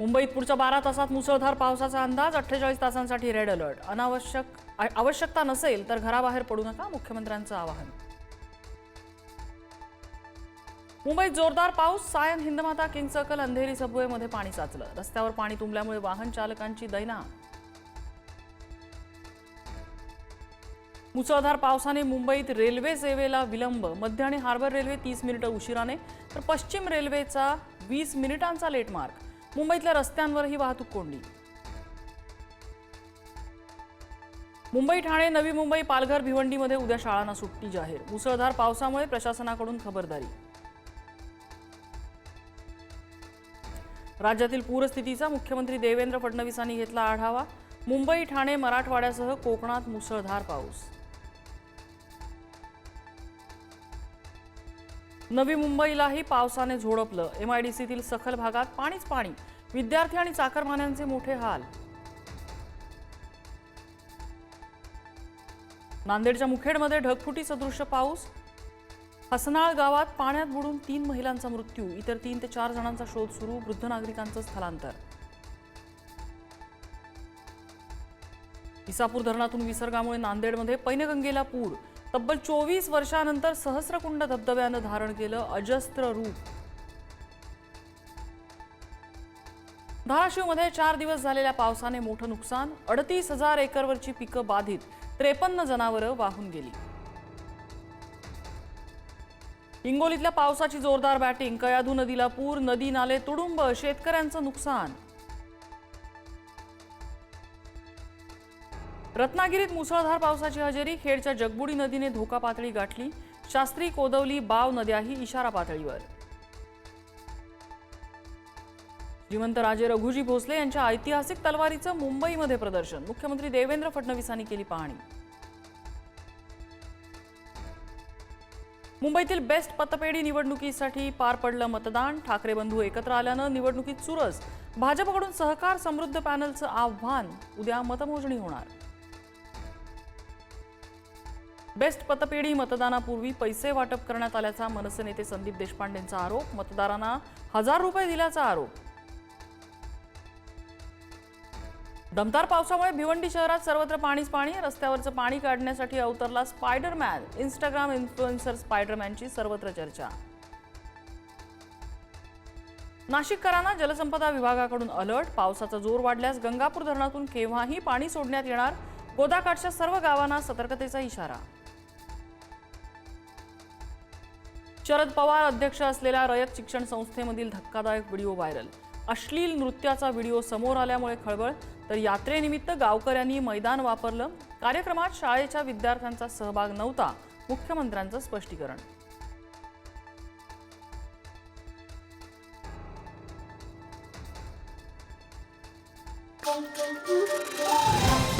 मुंबईत पुढच्या बारा तासात मुसळधार पावसाचा अंदाज अठ्ठेचाळीस तासांसाठी रेड अलर्ट अनावश्यक आवश्यकता नसेल तर घराबाहेर पडू नका मुख्यमंत्र्यांचं आवाहन. मुंबईत जोरदार पाऊस सायन हिंदमाता किंग सर्कल अंधेरी सबवेमध्ये पाणी साचलं. रस्त्यावर पाणी तुंबल्यामुळे वाहन चालकांची दैना. मुसळधार पावसाने मुंबईत रेल्वे सेवेला विलंब. मध्य आणि हार्बर रेल्वे तीस मिनिटं उशिराने तर पश्चिम रेल्वेचा वीस मिनिटांचा लेटमार्क मुंबईतल्या रस्त्यांवरही वाहतूक कोंडी. मुंबई ठाणे नवी मुंबई पालघर भिवंडीमध्ये उद्या शाळांना सुट्टी जाहीर. मुसळधार पावसामुळे प्रशासनाकडून खबरदारी. राज्यातील पूरस्थितीचा मुख्यमंत्री देवेंद्र फडणवीसांनी घेतला आढावा. मुंबई ठाणे मराठवाड्यासह कोकणात मुसळधार पाऊस. नवी मुंबईलाही पावसाने झोडपलं. एमआयडीसीतील सखल भागात पाणीच पाणी. विद्यार्थी आणि चाकरमान्यांचे मोठे हाल. नांदेडच्या मुखेडमध्ये ढगफुटी सदृश्य पाऊस. हसनाळ गावात पाण्यात बुडून तीन महिलांचा मृत्यू. इतर तीन ते चार जणांचा शोध सुरू. वृद्ध नागरिकांचं स्थलांतर. इसापूर धरणातून विसर्गामुळे नांदेडमध्ये पैनगंगेला पूर. तब्बल चोवीस वर्षानंतर सहस्रकुंड धबधब्यानं धारण केलं अजस्त्र रूप. धाराशिवमध्ये चार दिवस झालेल्या पावसाने मोठं नुकसान अडतीस हजार एकरवरची पिकं बाधित त्रेपन्न जनावरं वाहून गेली. हिंगोलीतल्या पावसाची जोरदार बॅटिंग कयाधू नदीला पूर नदी नाले तुडुंब शेतकऱ्यांचं नुकसान. रत्नागिरीत मुसळधार पावसाची हजेरी खेडच्या जगबुडी नदीने धोका पातळी गाठली शास्त्री कोदवली बाव नद्याही इशारा पातळीवर. जिवंत राजे रघुजी भोसले यांच्या ऐतिहासिक तलवारीचं मुंबईमध्ये प्रदर्शन. मुख्यमंत्री देवेंद्र फडणवीसांनी केली पाहणी. मुंबईतील बेस्ट पतपेढी निवडणुकीसाठी पार पडलं मतदान. ठाकरे बंधू एकत्र आल्यानं निवडणुकीत चुरस. भाजपकडून सहकार समृद्ध पॅनलचं आव्हान. उद्या मतमोजणी होणार. बेस्ट पतपेढी मतदानापूर्वी पैसे वाटप करण्यात आल्याचा मनसे नेते संदीप देशपांडेंचा आरोप मतदारांना हजार रुपये दिल्याचा आरोप. दमदार पावसामुळे भिवंडी शहरात सर्वत्र पाणीच पाणी रस्त्यावरचं पाणी काढण्यासाठी अवतरला स्पायडरमॅन. इंस्टाग्राम इन्फ्लुएन्सर स्पायडरमॅनची सर्वत्र चर्चा. नाशिककरांना जलसंपदा विभागाकडून अलर्ट पावसाचा जोर वाढल्यास गंगापूर धरणातून केव्हाही पाणी सोडण्यात येणार? गोदाकाठच्या सर्व गावांना सतर्कतेचा इशारा. शरद पवार अध्यक्ष असलेल्या रयत शिक्षण संस्थेमधील धक्कादायक व्हिडिओ व्हायरल. अश्लील नृत्याचा व्हिडिओ समोर आल्यामुळे खळबळ. तर यात्रेनिमित्त गावकऱ्यांनी मैदान वापरलं. कार्यक्रमात शाळेच्या विद्यार्थ्यांचा सहभाग नव्हता. मुख्यमंत्र्यांचं स्पष्टीकरण. Thank you.